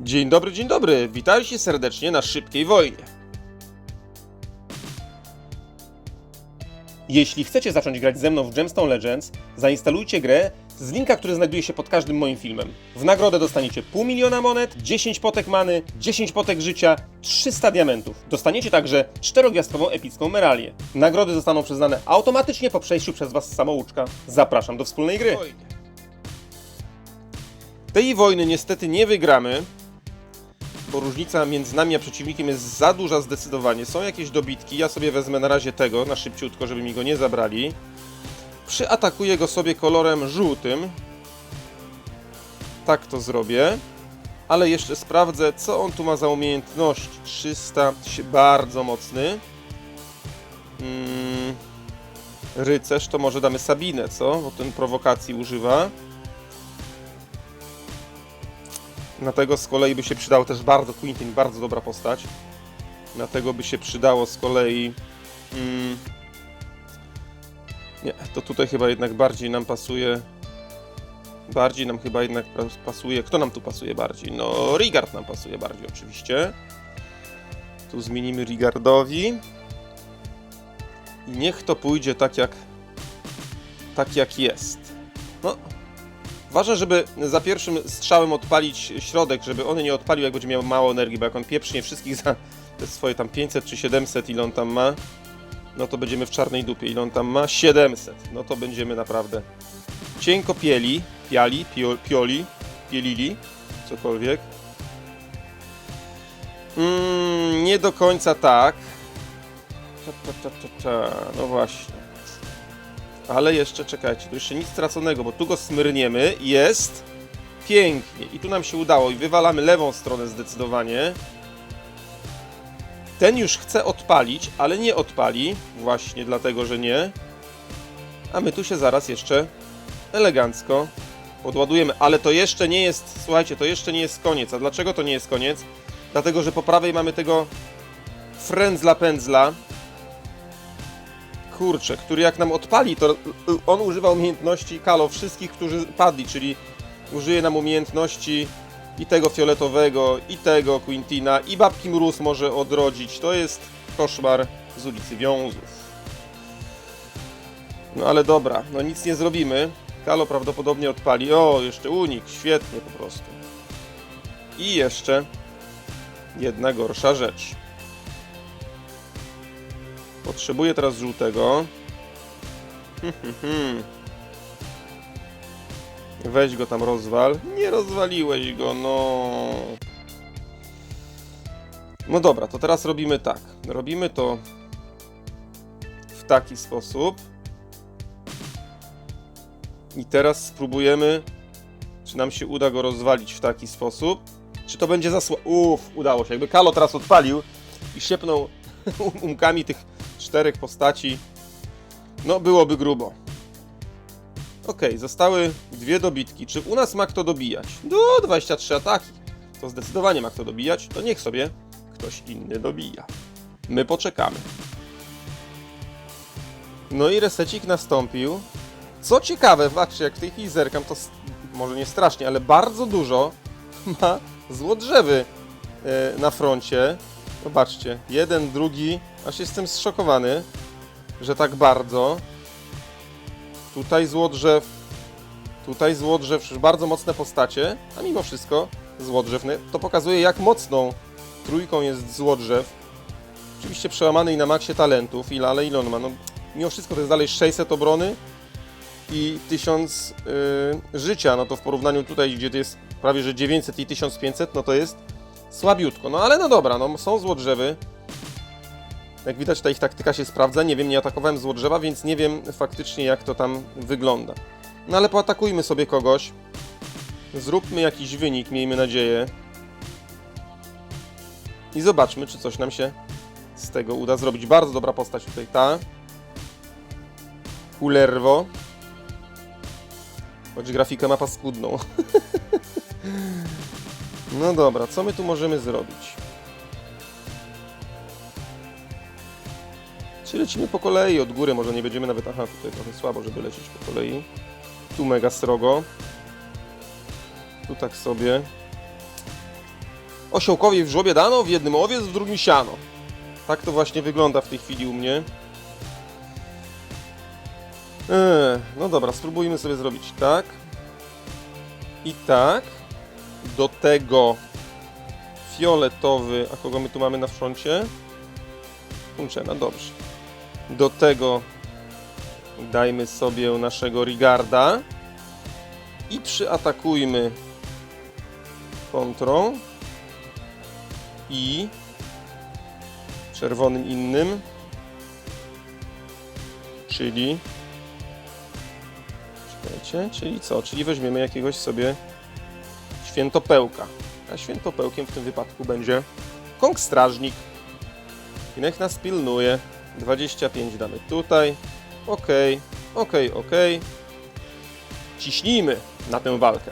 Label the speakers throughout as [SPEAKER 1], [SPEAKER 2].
[SPEAKER 1] Dzień dobry, dzień dobry. Witajcie serdecznie na szybkiej wojnie. Jeśli chcecie zacząć grać ze mną w Gemstone Legends, zainstalujcie grę z linka, który znajduje się pod każdym moim filmem. W nagrodę dostaniecie pół miliona monet, 10 potek many, 10 potek życia, 300 diamentów. Dostaniecie także czterogwiazdkową epicką meralię. Nagrody zostaną przyznane automatycznie po przejściu przez Was samouczka. Zapraszam do wspólnej gry. Tej wojny niestety nie wygramy, bo różnica między nami a przeciwnikiem jest za duża zdecydowanie. Są jakieś dobitki, ja sobie wezmę na razie tego, na szybciutko, żeby mi go nie zabrali. Przyatakuję go sobie kolorem żółtym. Tak to zrobię. Ale jeszcze sprawdzę, co on tu ma za umiejętność. 300, się- bardzo mocny. Mm, rycerz, to może damy Sabinę, co? Bo ten prowokacji używa. Na tego z kolei by się przydał też bardzo Quintin, bardzo dobra postać. Na tego by się przydało z kolei. Mm, nie, to tutaj chyba jednak bardziej nam pasuje. Bardziej nam chyba jednak pas- pasuje. Kto nam tu pasuje bardziej? No, Rigard nam pasuje bardziej, oczywiście. Tu zmienimy Rigardowi. I niech to pójdzie tak jak. Tak jak jest. No, Ważne, żeby za pierwszym strzałem odpalić środek, żeby on nie odpalił, jak będzie miał mało energii, bo jak on pieprznie wszystkich za swoje tam 500 czy 700, ile on tam ma, no to będziemy w czarnej dupie. Ile on tam ma? 700. No to będziemy naprawdę cienko pieli, piali, pio, pioli, pielili, cokolwiek. Mm, nie do końca tak. Ta, ta, ta, ta, ta. No właśnie. Ale jeszcze czekajcie, tu jeszcze nic straconego, bo tu go smyrniemy jest pięknie. I tu nam się udało i wywalamy lewą stronę zdecydowanie. Ten już chce odpalić, ale nie odpali, właśnie dlatego, że nie. A my tu się zaraz jeszcze elegancko podładujemy. Ale to jeszcze nie jest, słuchajcie, to jeszcze nie jest koniec. A dlaczego to nie jest koniec? Dlatego, że po prawej mamy tego frędzla pędzla, kurczę, który jak nam odpali, to on używa umiejętności Kalo wszystkich, którzy padli, czyli użyje nam umiejętności i tego fioletowego, i tego Quintina, i babki Mróz może odrodzić. To jest koszmar z ulicy Wiązów. No ale dobra, no nic nie zrobimy. Kalo prawdopodobnie odpali. O, jeszcze unik, świetnie po prostu. I jeszcze jedna gorsza rzecz. Potrzebuję teraz żółtego. Hmm, hmm, hmm. Weź go tam rozwal. Nie rozwaliłeś go, no. No dobra, to teraz robimy tak. Robimy to w taki sposób. I teraz spróbujemy, czy nam się uda go rozwalić w taki sposób. Czy to będzie zasła... Uff, udało się. Jakby Kalo teraz odpalił i siepnął umkami tych czterech postaci, no byłoby grubo. Okej, zostały dwie dobitki. Czy u nas ma kto dobijać? No, 23 ataki. To zdecydowanie ma kto dobijać. To niech sobie ktoś inny dobija. My poczekamy. No i resecik nastąpił. Co ciekawe, patrzcie, jak w tej chwili zerkam, to może nie strasznie, ale bardzo dużo ma złodrzewy e, na froncie. Zobaczcie, jeden, drugi, aż jestem zszokowany, że tak bardzo. Tutaj złodrzew, tutaj złodrzew, bardzo mocne postacie, a mimo wszystko złodrzew, to pokazuje jak mocną trójką jest złodrzew. Oczywiście przełamany i na maksie talentów, ile, ale ile on ma? No, mimo wszystko to jest dalej 600 obrony i 1000 yy, życia, no to w porównaniu tutaj, gdzie to jest prawie że 900 i 1500, no to jest słabiutko. No ale no dobra, no są złodrzewy. Jak widać, ta ich taktyka się sprawdza. Nie wiem, nie atakowałem złodrzewa, więc nie wiem faktycznie, jak to tam wygląda. No ale poatakujmy sobie kogoś. Zróbmy jakiś wynik, miejmy nadzieję. I zobaczmy, czy coś nam się z tego uda zrobić. Bardzo dobra postać tutaj ta. Kullerwo. Choć grafikę ma paskudną. No dobra, co my tu możemy zrobić? Czy lecimy po kolei od góry? Może nie będziemy nawet... Aha, tutaj trochę słabo, żeby lecieć po kolei. Tu mega srogo. Tu tak sobie. Osiołkowi w żłobie dano, w jednym owiec, w drugim siano. Tak to właśnie wygląda w tej chwili u mnie. Eee, no dobra, spróbujmy sobie zrobić tak. I tak. Do tego fioletowy, a kogo my tu mamy na froncie? Kunczena, dobrze. Do tego dajmy sobie naszego Rigarda i przyatakujmy kontrą i czerwonym innym, czyli czekajcie, czyli co? Czyli weźmiemy jakiegoś sobie świętopełka. A świętopełkiem w tym wypadku będzie Kong Strażnik. I niech nas pilnuje. 25 damy tutaj. Ok, ok, ok. Ciśnijmy na tę walkę.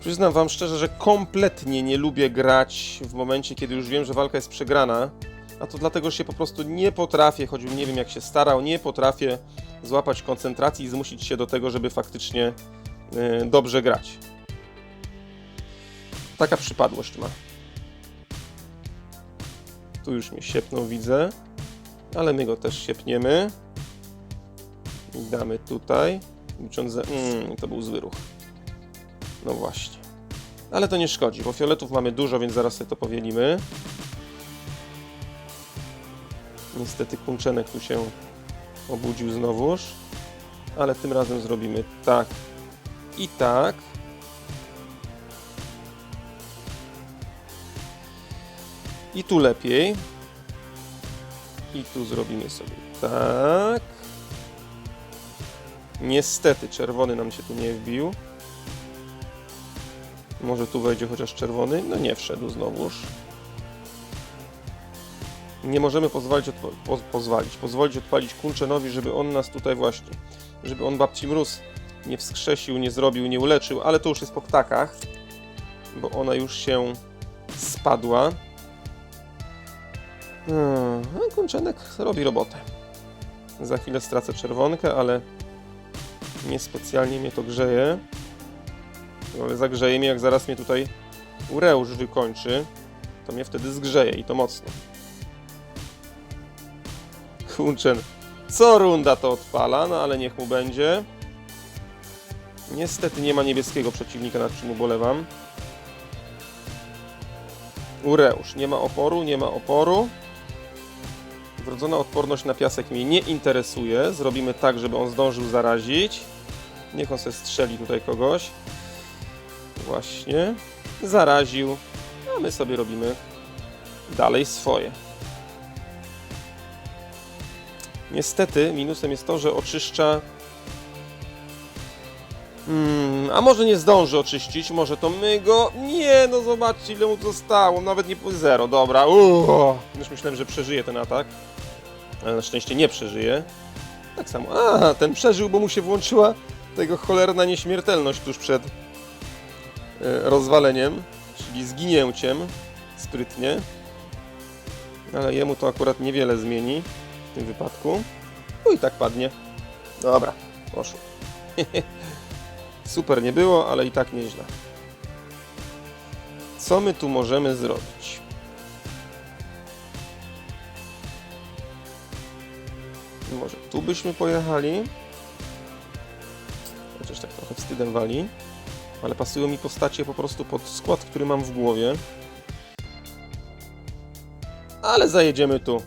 [SPEAKER 1] Przyznam Wam szczerze, że kompletnie nie lubię grać w momencie, kiedy już wiem, że walka jest przegrana. A to dlatego, że się po prostu nie potrafię, choćbym nie wiem jak się starał, nie potrafię złapać koncentracji i zmusić się do tego, żeby faktycznie yy, dobrze grać. Taka przypadłość ma. Tu już mnie siepnął, widzę. Ale my go też siepniemy. I damy tutaj. Licząc za... Mm, to był zły ruch. No właśnie. Ale to nie szkodzi, bo fioletów mamy dużo, więc zaraz sobie to powielimy. Niestety kunczenek tu się obudził znowuż. Ale tym razem zrobimy tak i tak. I tu lepiej. I tu zrobimy sobie tak. Niestety czerwony nam się tu nie wbił. Może tu wejdzie chociaż czerwony? No nie wszedł znowuż. Nie możemy pozwolić, odpo- po, pozwolić, pozwolić odpalić Kunczenowi, żeby on nas tutaj właśnie, żeby on babci mróz nie wskrzesił, nie zrobił, nie uleczył, ale to już jest po ptakach, bo ona już się spadła. Hmm, no, Kunczenek robi robotę. Za chwilę stracę czerwonkę, ale niespecjalnie mnie to grzeje. Ale zagrzeje mnie, jak zaraz mnie tutaj Ureusz wykończy, to mnie wtedy zgrzeje i to mocno. Kunczen co runda to odpala, no ale niech mu będzie. Niestety nie ma niebieskiego przeciwnika, nad czym ubolewam. Ureusz, nie ma oporu, nie ma oporu. Wrodzona odporność na piasek mnie nie interesuje. Zrobimy tak, żeby on zdążył zarazić. Niech on se strzeli tutaj kogoś. Właśnie. Zaraził. A my sobie robimy dalej swoje. Niestety minusem jest to, że oczyszcza. Hmm, a może nie zdąży oczyścić, może to my go. Nie, no zobaczcie ile mu zostało. Nawet nie zero, dobra. Uuu. Już myślałem, że przeżyje ten atak. Ale na szczęście nie przeżyje. Tak samo. A, ten przeżył, bo mu się włączyła tego cholerna nieśmiertelność tuż przed e, rozwaleniem, czyli zginięciem sprytnie. Ale jemu to akurat niewiele zmieni w tym wypadku. No i tak padnie. Dobra, poszło. Super nie było, ale i tak nieźle. Co my tu możemy zrobić? Może tu byśmy pojechali. Chociaż tak trochę wstydem wali. Ale pasują mi postacie po prostu pod skład, który mam w głowie. Ale zajedziemy tu.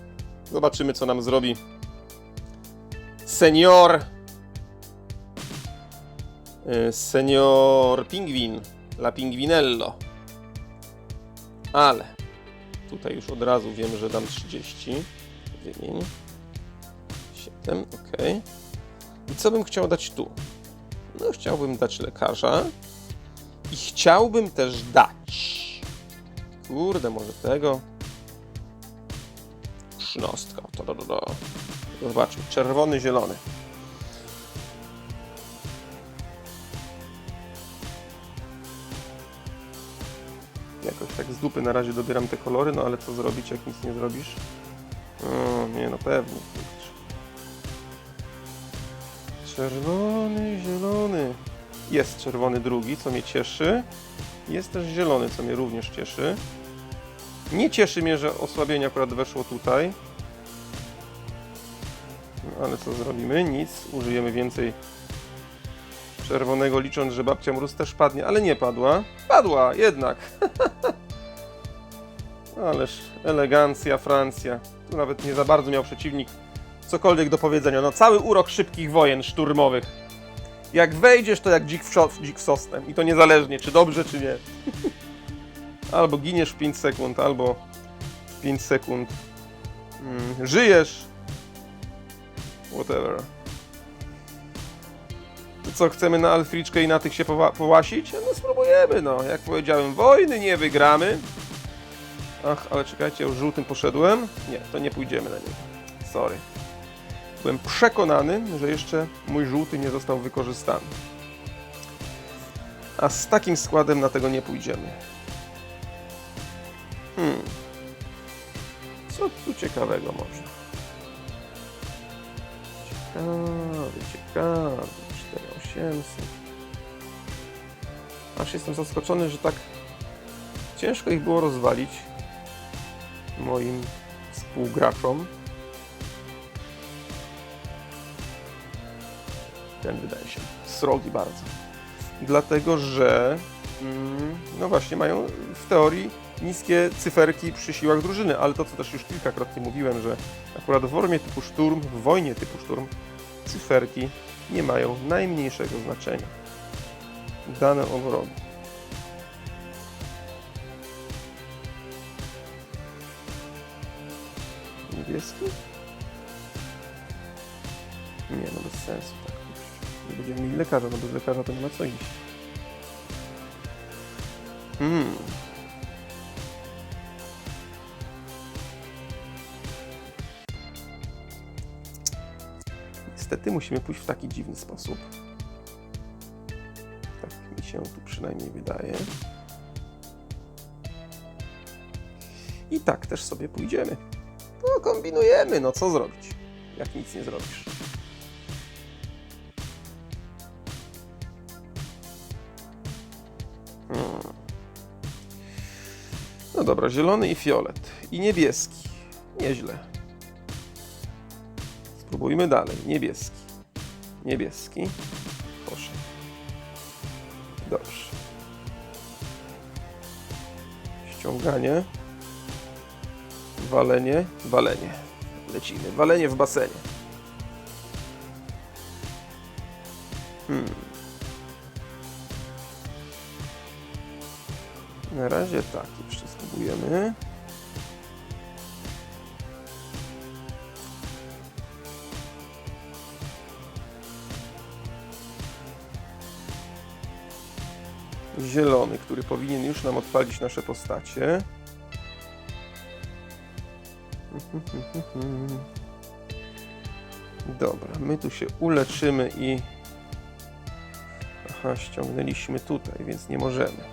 [SPEAKER 1] Zobaczymy, co nam zrobi. Senior. y, Senior Pingwin. La Pingwinello. Ale. Tutaj już od razu wiem, że dam 30. Wymień. 7, ok. I co bym chciał dać tu? No, chciałbym dać lekarza. I chciałbym też dać. Kurde, może tego. Trzynastka. Zobaczmy. Czerwony, zielony. Jakoś tak z dupy na razie dobieram te kolory, no ale co zrobić, jak nic nie zrobisz? O, nie, no pewnie. Czerwony, zielony. Jest czerwony drugi, co mnie cieszy. Jest też zielony, co mnie również cieszy. Nie cieszy mnie, że osłabienie akurat weszło tutaj. No, ale co zrobimy? Nic. Użyjemy więcej czerwonego, licząc, że babcia mróz też padnie, ale nie padła. Padła, jednak. Ależ elegancja, Francja. Tu nawet nie za bardzo miał przeciwnik cokolwiek do powiedzenia. No cały urok szybkich wojen szturmowych. Jak wejdziesz, to jak dzik w, dzik w. I to niezależnie, czy dobrze, czy nie. albo giniesz w 5 sekund, albo w 5 sekund mm, żyjesz. Whatever. To co, chcemy na Alfriczkę i na tych się powa- połasić? No spróbujemy, no. Jak powiedziałem, wojny nie wygramy. Ach, ale czekajcie, już żółtym poszedłem. Nie, to nie pójdziemy na niego. Sorry. Byłem przekonany, że jeszcze mój żółty nie został wykorzystany. A z takim składem na tego nie pójdziemy. Hmm. Co tu ciekawego można? Ciekawy, ciekawy. 4800. Aż jestem zaskoczony, że tak ciężko ich było rozwalić moim współgraczom. Ten wydaje się srogi bardzo. Dlatego, że mm, no właśnie mają w teorii niskie cyferki przy siłach drużyny, ale to co też już kilkakrotnie mówiłem, że akurat w formie typu szturm, w wojnie typu szturm cyferki nie mają najmniejszego znaczenia. Dane obrony. Niebieski? Nie, no bez sensu tak. Nie będziemy mieli lekarza, no bez lekarza to nie ma co iść. Hmm. Niestety musimy pójść w taki dziwny sposób. Tak mi się tu przynajmniej wydaje. I tak też sobie pójdziemy. No, kombinujemy, no co zrobić, jak nic nie zrobisz. Hmm. No dobra, zielony i fiolet. I niebieski. Nieźle. Spróbujmy dalej. Niebieski. Niebieski. Proszę. Dobrze. Ściąganie. Walenie. Walenie. Lecimy. Walenie w basenie. Hmm. Na razie tak, jeszcze spróbujemy. Zielony, który powinien już nam odpalić nasze postacie. Dobra, my tu się uleczymy i... Aha, ściągnęliśmy tutaj, więc nie możemy.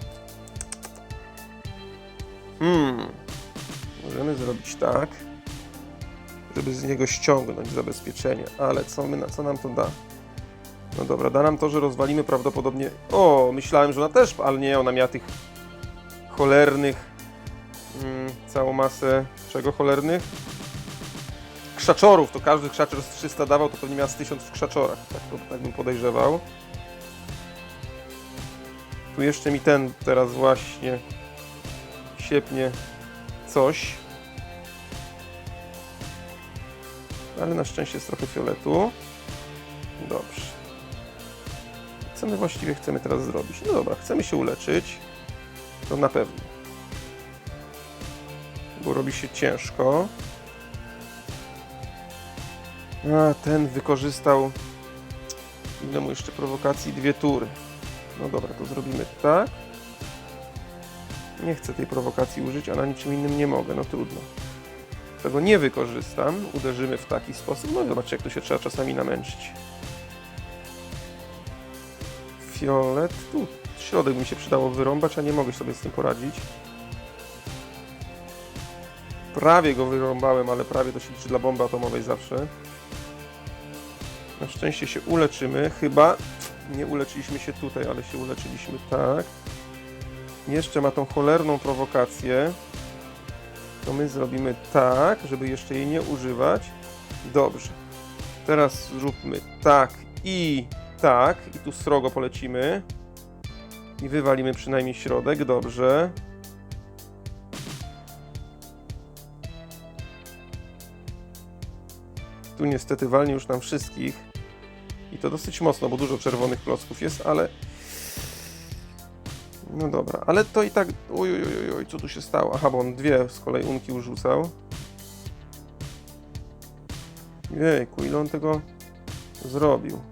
[SPEAKER 1] Hmm. Możemy zrobić tak, żeby z niego ściągnąć zabezpieczenie, ale co, my, co nam to da? No dobra, da nam to, że rozwalimy prawdopodobnie... O, myślałem, że ona też, ale nie, ona miała tych cholernych... Mm, całą masę... Czego cholernych? Krzaczorów, to każdy krzaczor z 300 dawał, to pewnie miał z 1000 w krzaczorach, tak, to, tak bym podejrzewał. Tu jeszcze mi ten teraz właśnie siepnie coś. Ale na szczęście jest trochę fioletu. Dobrze. Co my właściwie chcemy teraz zrobić? No dobra, chcemy się uleczyć. To na pewno. Bo robi się ciężko. A, ten wykorzystał ile mu jeszcze prowokacji? Dwie tury. No dobra, to zrobimy tak. Nie chcę tej prowokacji użyć, a na niczym innym nie mogę, no trudno. Tego nie wykorzystam, uderzymy w taki sposób. No zobaczcie, jak to się trzeba czasami namęczyć. Fiolet, tu środek mi się przydało wyrąbać, a nie mogę sobie z tym poradzić. Prawie go wyrąbałem, ale prawie to się liczy dla bomby atomowej zawsze. Na szczęście się uleczymy. Chyba nie uleczyliśmy się tutaj, ale się uleczyliśmy tak. Jeszcze ma tą cholerną prowokację. To my zrobimy tak, żeby jeszcze jej nie używać. Dobrze. Teraz zróbmy tak i tak. I tu srogo polecimy. I wywalimy przynajmniej środek. Dobrze. Tu niestety walnie już nam wszystkich. I to dosyć mocno, bo dużo czerwonych klocków jest, ale... No dobra, ale to i tak... Oj, oj, oj, oj, co tu się stało? Aha, bo on dwie z kolei unki urzucał. Jejku, ile on tego zrobił?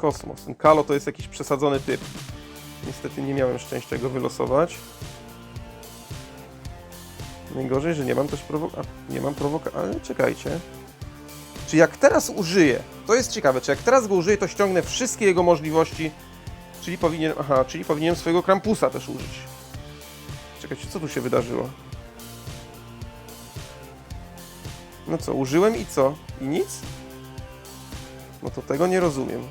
[SPEAKER 1] Kosmos. Ten Kalo to jest jakiś przesadzony typ. Niestety nie miałem szczęścia go wylosować. Najgorzej, że nie mam też prowoka... Nie mam prowoka... Ale czekajcie. Czy jak teraz użyję, to jest ciekawe, czy jak teraz go użyję, to ściągnę wszystkie jego możliwości, czyli powinien, aha, czyli powinienem swojego Krampusa też użyć. Czekajcie, co tu się wydarzyło? No co, użyłem i co? I nic? No to tego nie rozumiem.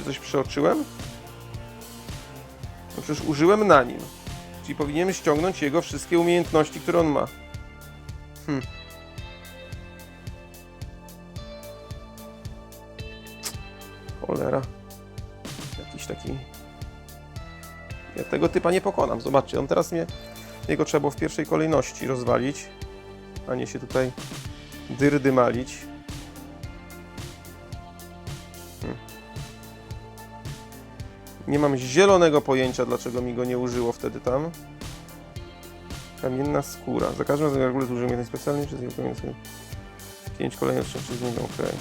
[SPEAKER 1] Czy coś przeoczyłem? No przecież użyłem na nim. Czyli powinienem ściągnąć jego wszystkie umiejętności, które on ma. Hm. Cholera. Jakiś taki... Ja tego typa nie pokonam. Zobaczcie, on teraz mnie... Jego trzeba było w pierwszej kolejności rozwalić, a nie się tutaj dyrdymalić. Hmm. Nie mam zielonego pojęcia, dlaczego mi go nie użyło wtedy tam. Kamienna skóra. Za każdym razem, jak użyłem jeden specjalnie, czy z jego kamiennej skóry? Pięć kolejnych czy z niego, okej.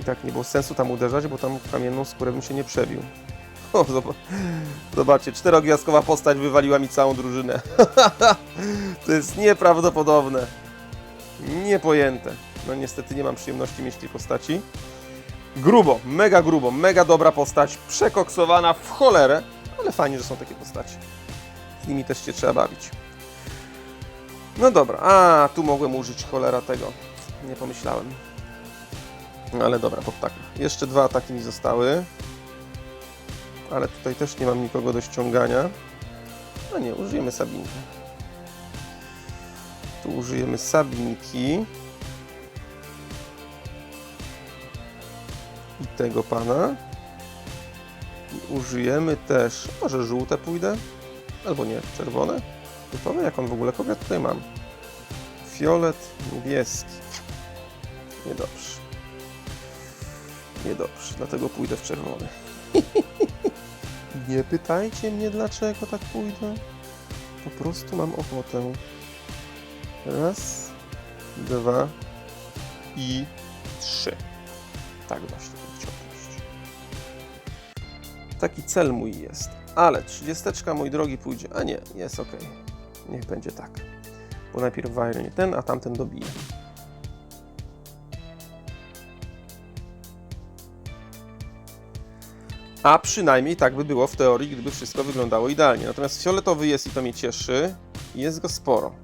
[SPEAKER 1] I tak nie było sensu tam uderzać, bo tam kamienną skórę bym się nie przebił. O, zob- zobaczcie, czterogwiazdkowa postać wywaliła mi całą drużynę. to jest nieprawdopodobne. Niepojęte. No niestety nie mam przyjemności mieć tej postaci. Grubo, mega grubo, mega dobra postać, przekoksowana w cholerę, ale fajnie, że są takie postaci. Z nimi też się trzeba bawić. No dobra, a tu mogłem użyć cholera tego. Nie pomyślałem. No ale dobra, po ptakach. Jeszcze dwa ataki mi zostały. Ale tutaj też nie mam nikogo do ściągania. No nie, użyjemy Sabinki. Tu użyjemy Sabinki. I tego pana. I użyjemy też, może żółte pójdę? Albo nie, czerwone? Gotowe? Jak on w ogóle? Kogo tutaj mam? Fiolet, niebieski. Niedobrze. Niedobrze, dlatego pójdę w czerwony. Nie pytajcie mnie, dlaczego tak pójdę. Po prostu mam ochotę. Raz, dwa i trzy. Tak właśnie. Taki cel mój jest. Ale trzydziesteczka, mój drogi, pójdzie. A nie, jest ok. Niech będzie tak. Bo najpierw Wire nie ten, a tamten dobije. A przynajmniej tak by było w teorii, gdyby wszystko wyglądało idealnie. Natomiast fioletowy jest i to mnie cieszy. Jest go sporo.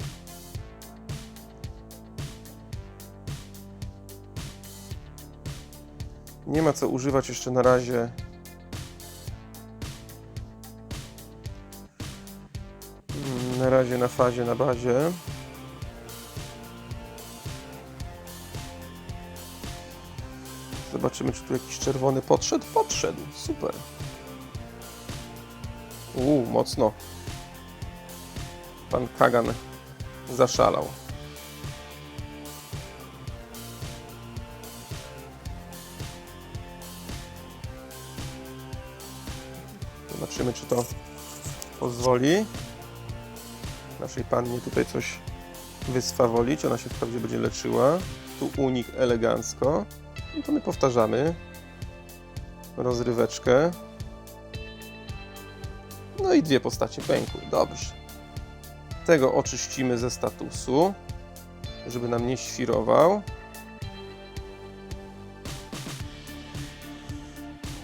[SPEAKER 1] Nie ma co używać jeszcze na razie. Na razie na fazie, na bazie. Zobaczymy, czy tu jakiś czerwony podszedł. Podszedł, super. Uuu, mocno. Pan Kagan zaszalał. Zobaczymy, czy to pozwoli naszej pannie tutaj coś wyswawolić. Ona się wprawdzie będzie leczyła. Tu unik elegancko. No to my powtarzamy rozryweczkę. No i dwie postacie pękły. Dobrze. Tego oczyścimy ze statusu, żeby nam nie świrował.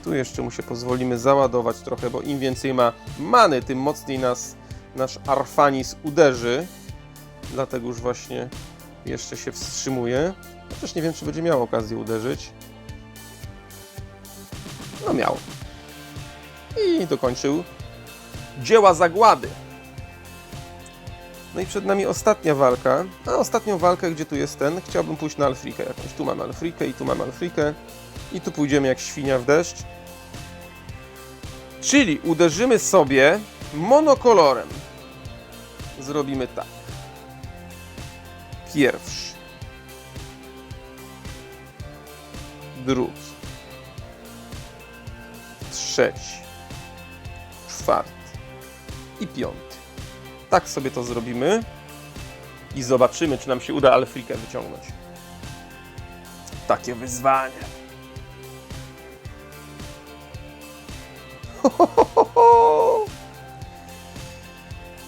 [SPEAKER 1] Tu jeszcze mu się pozwolimy załadować trochę, bo im więcej ma many, tym mocniej nas nasz Arfanis uderzy. Dlatego już właśnie jeszcze się wstrzymuje. Chociaż nie wiem, czy będzie miał okazję uderzyć. No miał. I dokończył dzieła zagłady. No i przed nami ostatnia walka. A ostatnią walkę, gdzie tu jest ten, chciałbym pójść na Alfrikę jakąś. Tu mam Alfrikę i tu mam Alfrikę. I tu pójdziemy jak świnia w deszcz. Czyli uderzymy sobie monokolorem. Zrobimy tak. Pierwszy. Drugi. Trzeci. Czwarty. I piąty. Tak sobie to zrobimy. I zobaczymy, czy nam się uda Alfrikę wyciągnąć. Takie wyzwanie.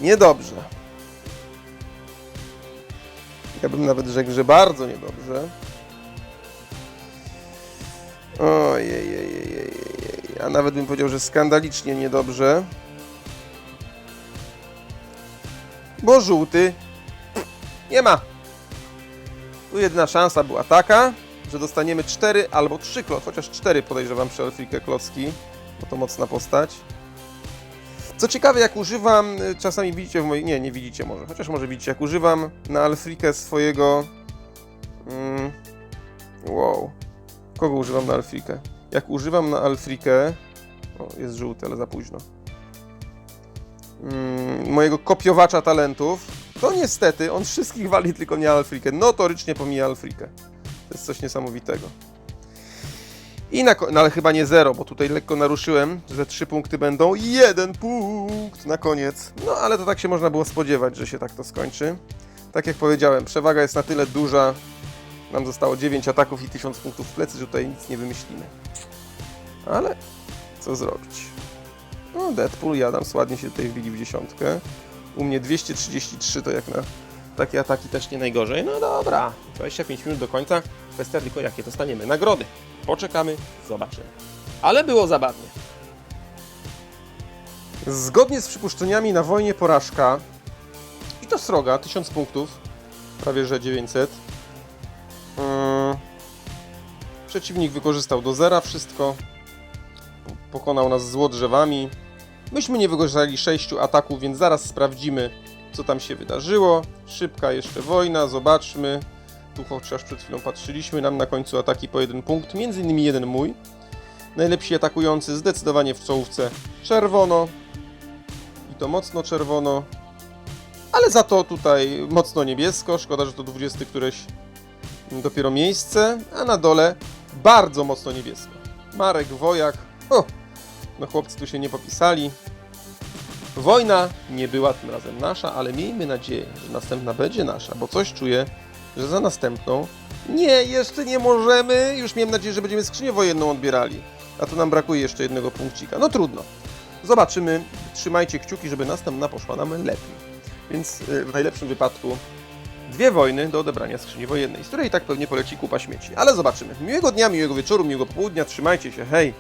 [SPEAKER 1] Niedobrze. Ja bym nawet rzekł, że bardzo niedobrze. Ojej, a nawet bym powiedział, że skandalicznie niedobrze. Bo żółty nie ma. Tu jedyna szansa była taka, że dostaniemy 4 albo 3 klocki, chociaż 4 podejrzewam przy Elfrikę klocki, bo to mocna postać. Co ciekawe, jak używam, y, czasami widzicie w mojej... Nie, nie widzicie może, chociaż może widzicie, jak używam na Alfrikę swojego... Mm, wow. Kogo używam na Alfrikę? Jak używam na Alfrikę... O, jest żółty, ale za późno. Mm, mojego kopiowacza talentów, to niestety on wszystkich wali, tylko nie Alfrikę. Notorycznie pomija Alfrikę. To jest coś niesamowitego. I na, no ale chyba nie zero, bo tutaj lekko naruszyłem, że trzy punkty będą. Jeden punkt na koniec. No ale to tak się można było spodziewać, że się tak to skończy. Tak jak powiedziałem, przewaga jest na tyle duża. Nam zostało 9 ataków i 1000 punktów w plecy, że tutaj nic nie wymyślimy. Ale co zrobić? No, Deadpool i Adams ładnie się tutaj wbili w dziesiątkę. U mnie 233 to jak na takie ataki też nie najgorzej. No dobra, 25 minut do końca. Kwestia tylko jakie dostaniemy nagrody. Poczekamy, zobaczymy. Ale było zabawnie. Zgodnie z przypuszczeniami na wojnie porażka i to sroga, 1000 punktów, prawie że 900. Yy, Przeciwnik wykorzystał do zera wszystko. Pokonał nas złodrzewami. Myśmy nie wykorzystali 6 ataków, więc zaraz sprawdzimy, co tam się wydarzyło. Szybka jeszcze wojna, zobaczmy. Tu chociaż przed chwilą patrzyliśmy, nam na końcu ataki po jeden punkt, między innymi jeden mój. Najlepsi atakujący zdecydowanie w czołówce czerwono. I to mocno czerwono. Ale za to tutaj mocno niebiesko. Szkoda, że to 20 któreś dopiero miejsce. A na dole bardzo mocno niebiesko. Marek Wojak. O, no chłopcy tu się nie popisali. Wojna nie była tym razem nasza, ale miejmy nadzieję, że następna będzie nasza, bo coś czuję, że za następną nie, jeszcze nie możemy. Już miałem nadzieję, że będziemy skrzynię wojenną odbierali. A tu nam brakuje jeszcze jednego punkcika. No trudno. Zobaczymy. Trzymajcie kciuki, żeby następna poszła nam lepiej. Więc y, w najlepszym wypadku dwie wojny do odebrania skrzyni wojennej, z której i tak pewnie poleci kupa śmieci. Ale zobaczymy. Miłego dnia, miłego wieczoru, miłego popołudnia. Trzymajcie się. Hej!